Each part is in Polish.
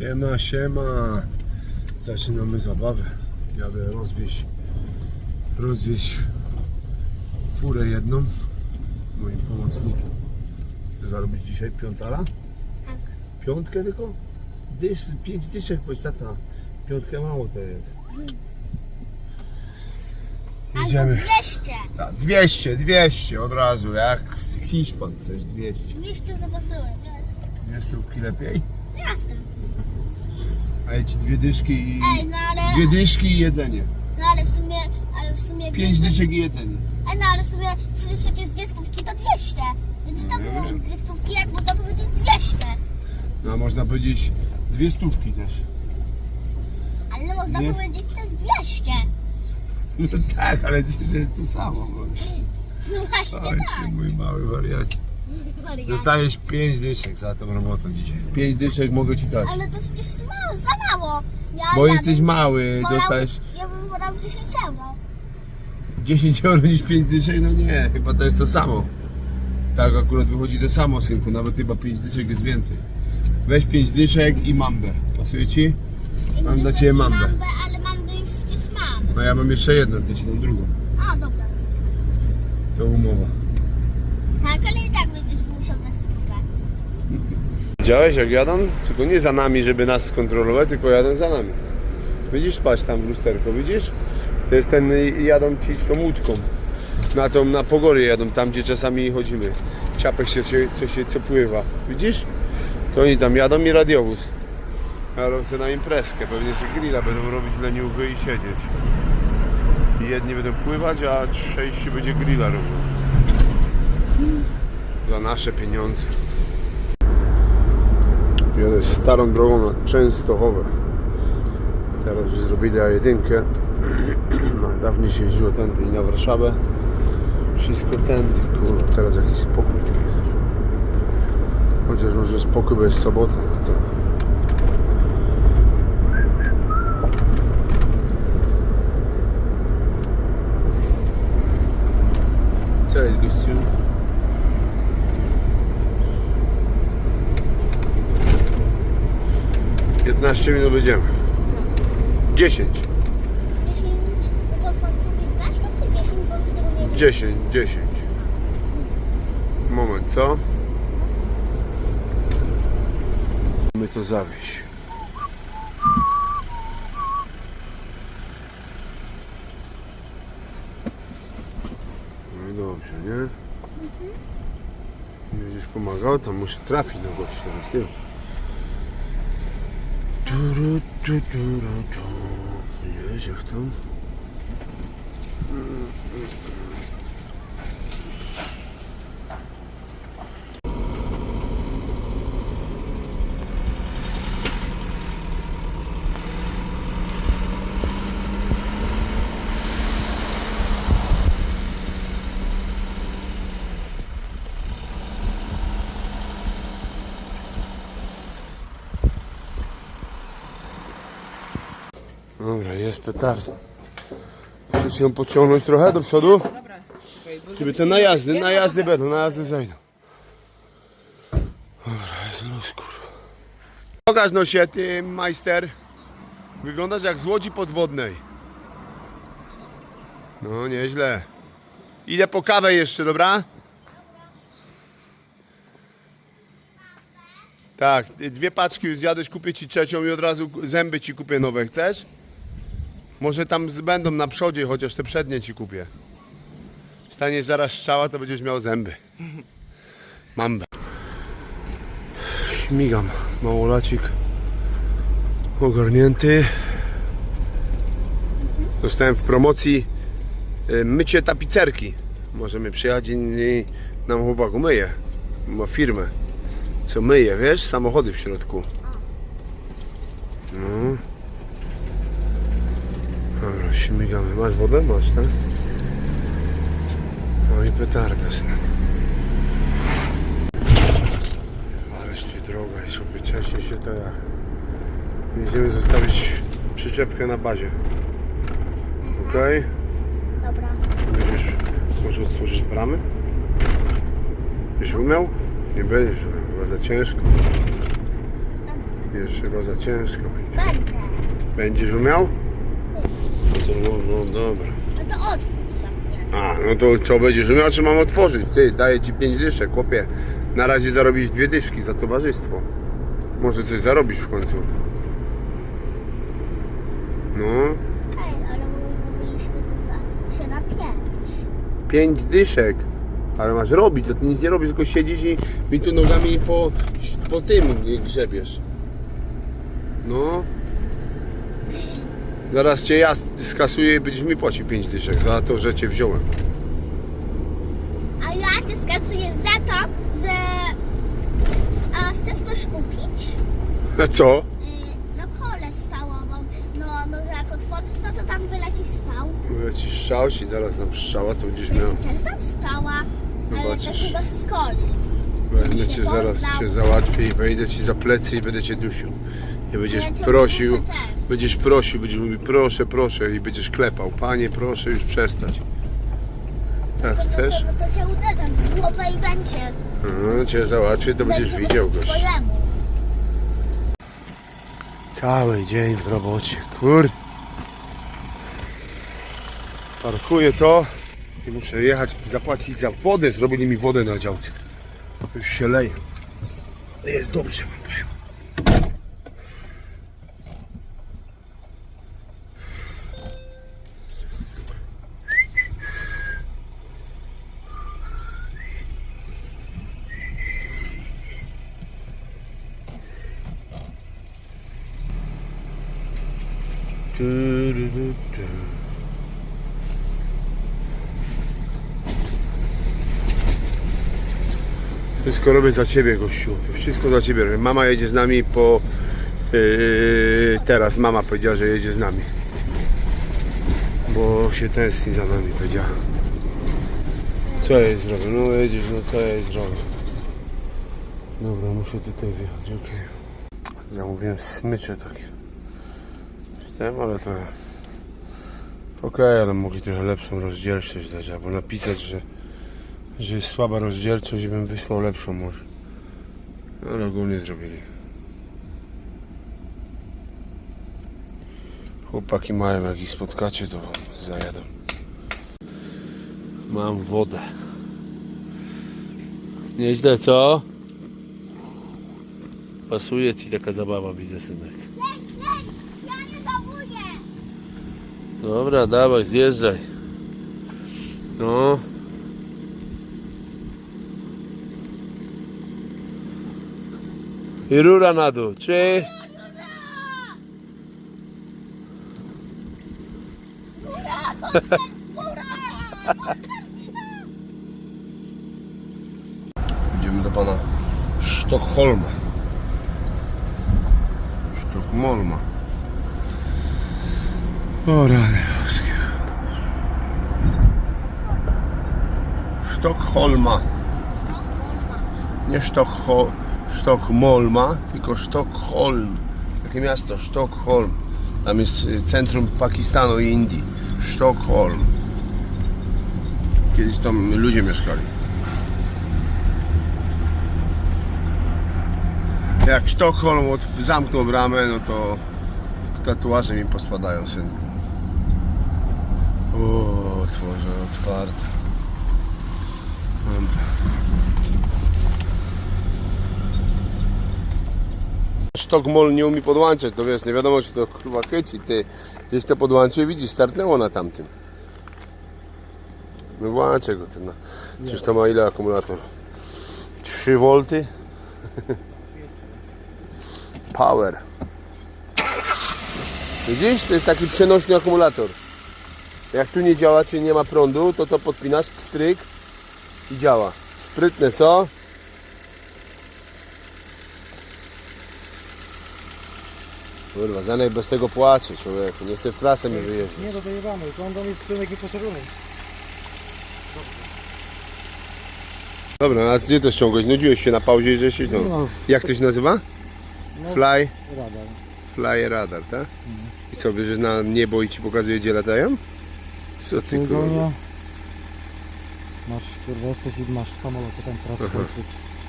Siema, siema. Zaczynamy zabawę. Jadę rozwieźć, rozwieźć furę jedną moim pomocnikiem. Chcesz zarobić dzisiaj piątara? Tak. Piątkę tylko? Dys, pięć dyszek, powiedz tata. Piątkę mało to jest. Jedziemy. Albo 200. Tak, 200, 200 od razu, jak Hiszpan coś 200. 200 zapasuły. Dwie stówki lepiej? Ja ci dwie dyszki i... Ej, no ale, Dwie dyszki i jedzenie. no ale w sumie, ale w sumie Pięć 200 dyszek i jedzenie. Ej, no ale w sumie jak jest dwie stówki, to 200. Więc to było jest dwie stówki, jak można powiedzieć 200. No a można powiedzieć dwie stówki też. Ale można Nie. powiedzieć też 200. No tak, ale to jest to samo. Bo... No właśnie Oj, tak. ty mój mały wariacie. Dostajesz pięć dyszek za tą robotę dzisiaj. Pięć dyszek mogę ci dać. Ale to jest mało, za mało. Ja, Bo ja jesteś bym mały, wolał- dostajesz Ja bym wolał 10 euro. 10 euro niż 5 dyszek? No nie, chyba to jest to samo. Tak akurat wychodzi to samo, synku, nawet chyba 5 dyszek jest więcej. Weź 5 dyszek i mambę. Pasuje ci? I Mam dla ciebie że mambę. mambę, ale mambę już gdzieś mam. No ja mam jeszcze jedną, to ci dam drugą. A, dobra. To umowa. Tak, ale i tak będziesz musiał dać stówę. Widziałeś jak jadą? Tylko nie za nami, żeby nas skontrolować, tylko jadą za nami. Widzisz, patrz tam w lusterko, widzisz? To jest ten, jadą ci z tą łódką. Na tą, na pogory jadą, tam gdzie czasami chodzimy. Ciapek się, się, co się, co pływa. Widzisz? To oni tam jadą i radiowóz. Jadą sobie na imprezkę, pewnie sobie grilla będą robić leniuchy i siedzieć. I jedni będą pływać, a sześciu będzie grilla robił. Za nasze pieniądze. Jadę starą drogą na Częstochowę. Teraz już zrobili A1. No, dawniej się jeździło tędy i na Warszawę. Wszystko tędy, kurwa. Teraz jakiś spokój jest. Chociaż może spokój, bo jest sobota. no To... Cześć gościu. Piętnaście minut będziemy. 10. 10, no to w końcu 15 czy 10, bo już tego nie wiem. 10, 10. Moment, co? My to zawieźć. No i dobrze, nie? Będziesz pomagał, tam muszę trafić do gościa na tył. Turu, tu, turu, tu. Jest petarda. Chcesz ją podciągnąć trochę do przodu? Żeby te najazdy, najazdy będą, najazdy zejdą. Dobra, jest luz, kurwa. Pokaż no się, ty majster. Wyglądasz jak z łodzi podwodnej. No, nieźle. Idę po kawę jeszcze, dobra? Tak, dwie paczki już zjadłeś, kupię ci trzecią i od razu zęby ci kupię nowe. Chcesz? Może tam z- będą na przodzie, chociaż te przednie ci kupię. Staniesz zaraz strzała, to będziesz miał zęby. Mambę. Śmigam. Małolacik ogarnięty. Dostałem w promocji y, mycie tapicerki. Możemy przyjechać i, nam chłopak umyje. Ma firmę, co myje, wiesz? Samochody w środku. No. Dobra, śmigamy. Masz wodę? Masz, tak? No i petarda, synek. Ty droga jest, sobie cieszę się to jak. Będziemy zostawić przyczepkę na bazie. Okej? Dobra. Będziesz, może otworzyć bramy? Byś umiał? Nie będziesz, chyba za ciężko. Wiesz, chyba za ciężko. Będę. Będziesz umiał? No to no, no dobra. No to otwórz jest. A, no to co będziesz umiał, czy mam otworzyć? Ty, daję ci pięć dyszek, chłopie. Na razie zarobić dwie dyszki za towarzystwo. Może coś zarobisz w końcu. No, Ej, ale mówiliśmy za- się na pięć. pięć dyszek. Ale masz robić, to ty nic nie robisz, tylko siedzisz i mi tu nogami po, po tym grzebiesz. No. Zaraz cię ja skasuję i będziesz mi płacił pięć dyszek za to, że cię wziąłem. A ja cię skacuję za to, że... A chcesz coś kupić? A co? Yy, no kolę stałową. No, no jak otworzysz to, to tam wyleci stał. Leci strzał ci zaraz nam strzała, to będziesz Ja miał. ci też tam stała, ale Zobaczysz. takiego z coli. Będę cię zaraz cię załatwię i wejdę ci za plecy i będę cię dusił. I będziesz prosił, duszę też. Będziesz prosił, będziesz mówił proszę, proszę i będziesz klepał. Panie, proszę już przestać. Tak To, chcesz? to, to, cię uderzam w głowę i będzie. No, cię załatwię, to będziesz będzie widział gość. swojemu. Cały dzień w robocie, kur. Parkuję to i muszę jechać, zapłacić za wodę. Zrobili mi wodę na działce. Już się leje. Jest dobrze, wam powiem. Tu, du, du, du. Wszystko robię za ciebie, gościu. Wszystko za ciebie. Mama jedzie z nami po. Yy, teraz mama powiedziała, że jedzie z nami. Bo się tęskni za nami, powiedziała. Co ja jej zrobię? No jedziesz, no co ja jej zrobię? Dobra, muszę tutaj wjechać, okej. Zamówiłem smycze takie. Jestem, ale trochę. Okej, ale mogli trochę lepszą rozdzielczość dać, albo napisać, że, że jest słaba rozdzielczość i bym wysłał lepszą może. Ale ogólnie zrobili. Chłopaki mają, jak ich spotkacie, to zajadą. Mam wodę. Nieźle, co? Pasuje ci taka zabawa, widzę, synek. Lej, lej, ja nie zabuję. Dobra, dawaj, zjeżdżaj. No. I rura na dół. Trzy. Idziemy do pana Sztokholma. Sztokholma. O rany boskie. Sztokholma. Nie Sztokho, Sztokholma, tylko Sztokholm. Takie miasto, Sztokholm. Tam jest y, centrum Pakistanu i Indii. Sztokholm. Kiedyś tam ludzie mieszkali. Jak Sztokholm zamknął bramę, no to tatuaże mi pospadają, synku. O, otworzę, otwarte. Dobra. Sztokmol nie umie podłączać, to wiesz, nie wiadomo czy to kurwa chyci, ty gdzieś to podłączył i widzisz, startnęło na tamtym. No włączę go ten, no. Czyż to ma ile akumulator? 3 V? Power. Widzisz, to jest taki przenośny akumulator. Jak tu nie działa, czy nie ma prądu, to to podpinasz, pstryk i działa. Sprytne, co? Kurwa, Zanek bez tego płacze, człowieku. Nie chce w trasę mi wyjeżdżać. Nie, to dojebamy, tylko on do mnie synek niepotrzebny. Dobra, no a gdzie to ściągać? Nudziłeś się na pauzie, że się... No. No. Jak to się nazywa? No. Fly, Radar. fly radar, tak? I co, bierzesz na niebo i ci pokazuje, gdzie latają? Co ty, kurwa? Masz, kurwa, jesteś i masz samolot, ten teraz.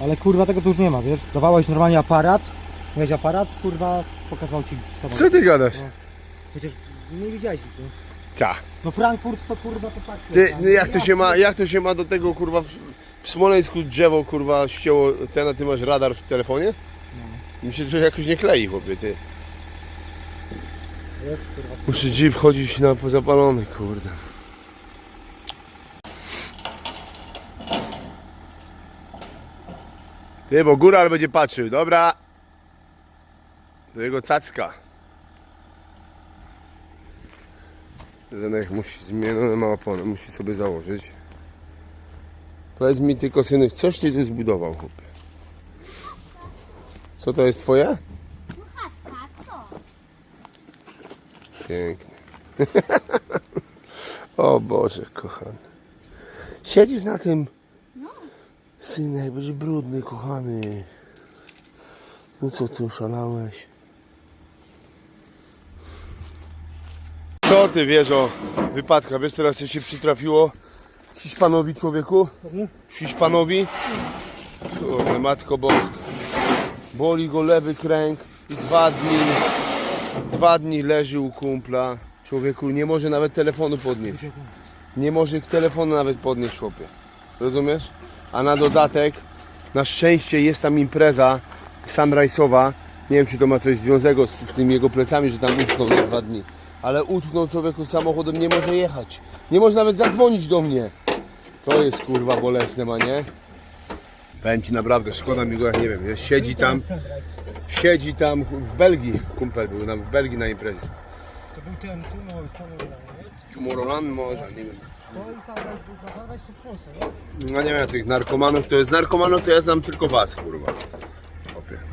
Ale kurwa, tego tu już nie ma, wiesz? Dawałeś normalnie aparat, miałeś aparat, kurwa, pokazał ci samolot. Co ty gadasz? No. Chociaż nie widziałeś nie? Ta. No Frankfurt to kurwa to tak. Ty, no jak to się ma, jak to się ma do tego, kurwa, w, w Smoleńsku drzewo, kurwa, ścięło ten, a ty masz radar w telefonie? Mi się to jakoś nie klei, chłopie, ty. Muszę jeep chodzić na zapalony, kurde. Ty, bo góral będzie patrzył, dobra. Do jego cacka. Zenek musi zmienione ma opony, musi sobie założyć. Powiedz mi tylko, synek, coś ty tu zbudował, chłopie? Co to jest twoje? Chatka, co? Pięknie. o Boże, kochany. Siedzisz na tym. Synek, będziesz brudny, kochany. No co ty oszalałeś? Co ty wiesz o wypadkach? Wiesz teraz co się przytrafiło Hiszpanowi człowieku? Hiszpanowi? Kurde, Matko Boska. Boli go lewy kręg i dwa dni Dwa dni leży u kumpla. Człowieku nie może nawet telefonu podnieść. Nie może telefonu nawet podnieść chłopie. Rozumiesz? A na dodatek, na szczęście jest tam impreza sunrise'owa. Nie wiem czy to ma coś związego z, z tymi jego plecami, że tam utknął na dwa dni. Ale utknął człowieku samochodem, nie może jechać. Nie może nawet zadzwonić do mnie. To jest kurwa bolesne, ma nie? Powiem ci naprawdę, szkoda mi go, nie wiem, siedzi tam, siedzi tam w Belgii, kumpel był na, w Belgii na imprezie. To był ten, no? Tomorrowland może, nie wiem. No nie wiem, tych narkomanów to jest narkomanów, to ja znam tylko was, kurwa.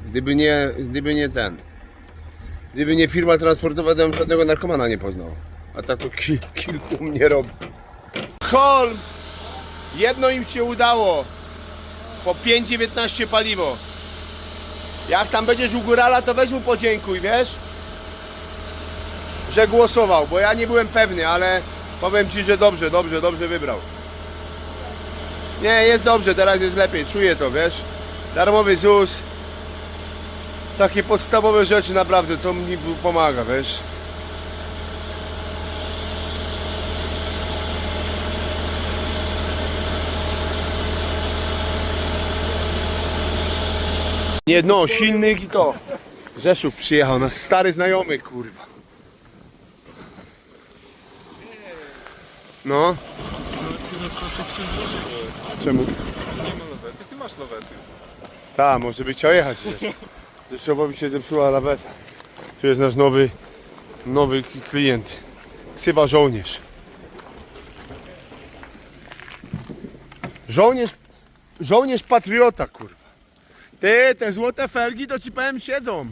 Gdyby nie, gdyby nie ten. Gdyby nie firma transportowa, to bym żadnego narkomana nie poznał. A tak to ki, kilku mnie robi. Holm! Jedno im się udało. Po 5,19 paliwo. Jak tam będziesz u górala, to weź mu podziękuj, wiesz? Że głosował, bo ja nie byłem pewny, ale powiem ci, że dobrze, dobrze, dobrze wybrał. Nie, jest dobrze, teraz jest lepiej, czuję to, wiesz? Darmowy ZUS. Takie podstawowe rzeczy naprawdę, to mi pomaga, wiesz? Nie no, silnych i to. Rzeszów przyjechał, nasz stary znajomy, kurwa. No. Czemu? Nie ma lawety, ty masz lawety. Tak, może by chciał jechać. Zresztą się zepsuła laweta. Tu jest nasz nowy, nowy klient. Ksywa żołnierz. Żołnierz, żołnierz patriota, kurwa. Ty, te złote felgi to ci powiem siedzą.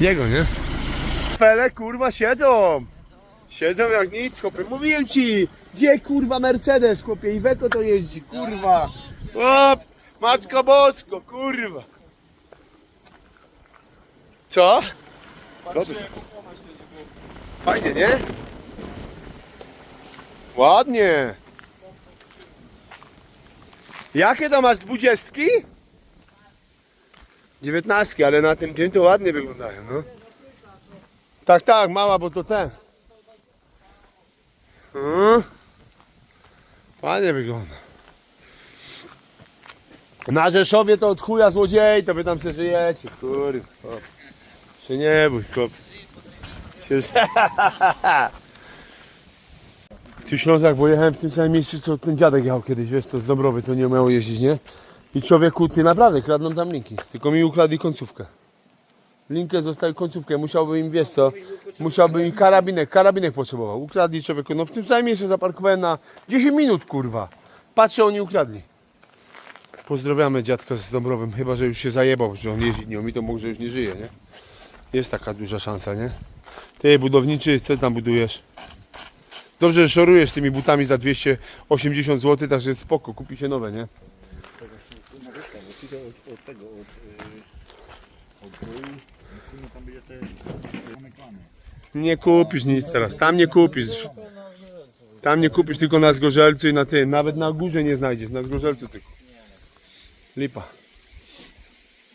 Jego, nie? Fele, kurwa, siedzą. Siedzą jak nic, chłopie. Mówiłem ci, gdzie kurwa Mercedes, chłopie, i Weko to jeździ, kurwa. O, Matko Bosko, kurwa. Co? Dobry. Fajnie, nie? Ładnie. Jakie to masz dwudziestki? Dziewiętnastki, ale na tym tym to ładnie wyglądają, no. Tak, tak, mała, bo to ten. Hmm? Ładnie wygląda. Na Rzeszowie to od chuja złodziei, to wy tam sobie żyjecie, kurwa. Się nie bój, kop. Się... Ty Ślązak, bo jechałem w tym samym miejscu, co ten dziadek jechał kiedyś, wiesz, to z Dąbrowy, co nie umiał jeździć, nie? I człowieku, ty naprawdę kradną tam linki, tylko mi ukradli końcówkę. Linkę zostawił końcówkę, musiałby im, wiesz co, musiałby im karabinek, karabinek potrzebował. Ukradli człowieku, no w tym samym miejscu zaparkowałem na 10 minut, kurwa. Patrzę, oni ukradli. Pozdrawiamy dziadka z Dąbrowym, chyba, że już się zajebał, że on jeździ nią i to może już nie żyje, nie? Jest taka duża szansa, nie? Ty budowniczy, co tam budujesz? Dobrze, że szorujesz tymi butami za 280 zł, także spoko, kupi się nowe, nie? Nie kupisz nic teraz, tam nie kupisz. Tam nie kupisz tylko na zgorzelcu i na tym, nawet na górze nie znajdziesz, na zgorzelcu tylko. Lipa.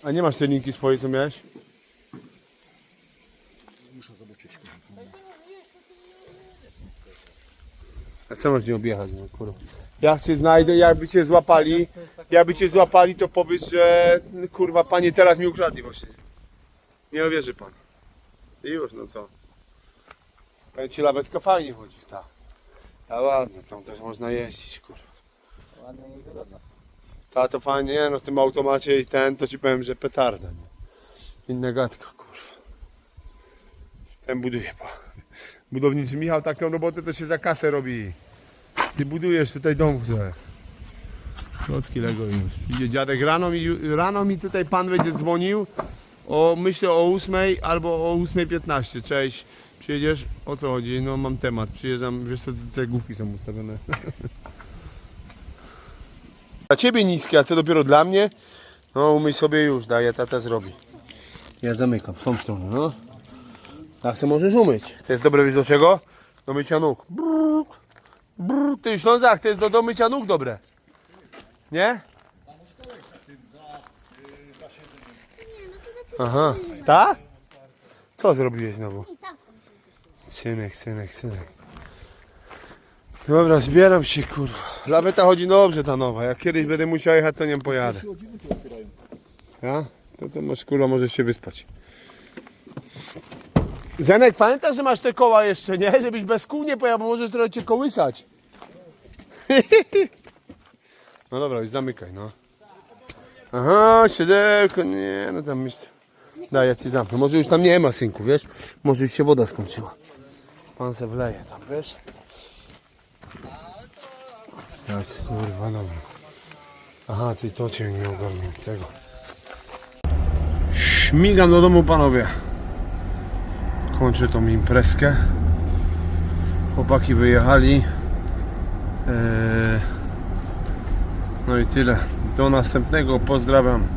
A nie masz te linki swoje, co miałeś? A co masz nie objechać, no kurwa? Jak cię znajdę, jakby cię złapali, jakby cię złapali, to powiedz, że kurwa panie teraz mi ukradli właśnie. Nie uwierzy pan. I już, no co? Powiem ci, lawetka fajnie chodzi, ta. Ta ładna, tam też można jeździć, kurwa. Ta to fajnie, nie, no w tym automacie i ten, to ci powiem, że petarda, nie? Inna gadka, kurwa. Ten buduje, pa. Budowniczy Michał, taką robotę to się za kasę robi. Ty budujesz tutaj dom, chcę. Klocki Lego już. Idzie dziadek rano mi, rano mi tutaj pan będzie dzwonił o, myślę o 8 albo o 8.15. Cześć, przyjedziesz? O co chodzi? No mam temat. Przyjeżdżam, wiesz co, te cegłówki są ustawione. Dla ciebie niskie, a co dopiero dla mnie? No umyj sobie już, daję, tata zrobi. Ja zamykam w tą stronę, no. Tak se możesz umyć. To jest dobre, wiesz do czego? Do mycia nóg. Brrr, brrr. Ty Ślązak, to jest do, do mycia nóg dobre. Nie? Aha. Ta? Co zrobiłeś znowu? Synek, synek, synek. Dobra, zbieram się, kurwa. Laweta chodzi dobrze ta nowa. Jak kiedyś będę musiał jechać, to nie pojadę. Ja? To, to masz, kurwa, możesz się wyspać. Zenek, pamiętasz, że masz te koła jeszcze, nie? Żebyś bez kół nie pojechał, bo możesz trochę cię kołysać. No dobra, już zamykaj, no. Aha, siodełko, nie, no tam myślę. Daj, ja ci zamknę. Może już tam nie ma, synku, wiesz? Może już się woda skończyła. Pan se wleje tam, wiesz? Tak, kurwa, dobra. Aha, ty to cię nie ogarnij tego. Śmigam do domu, panowie. Kończę tą imprezkę. Chłopaki wyjechali. Eee, No i tyle. Do następnego. Pozdrawiam.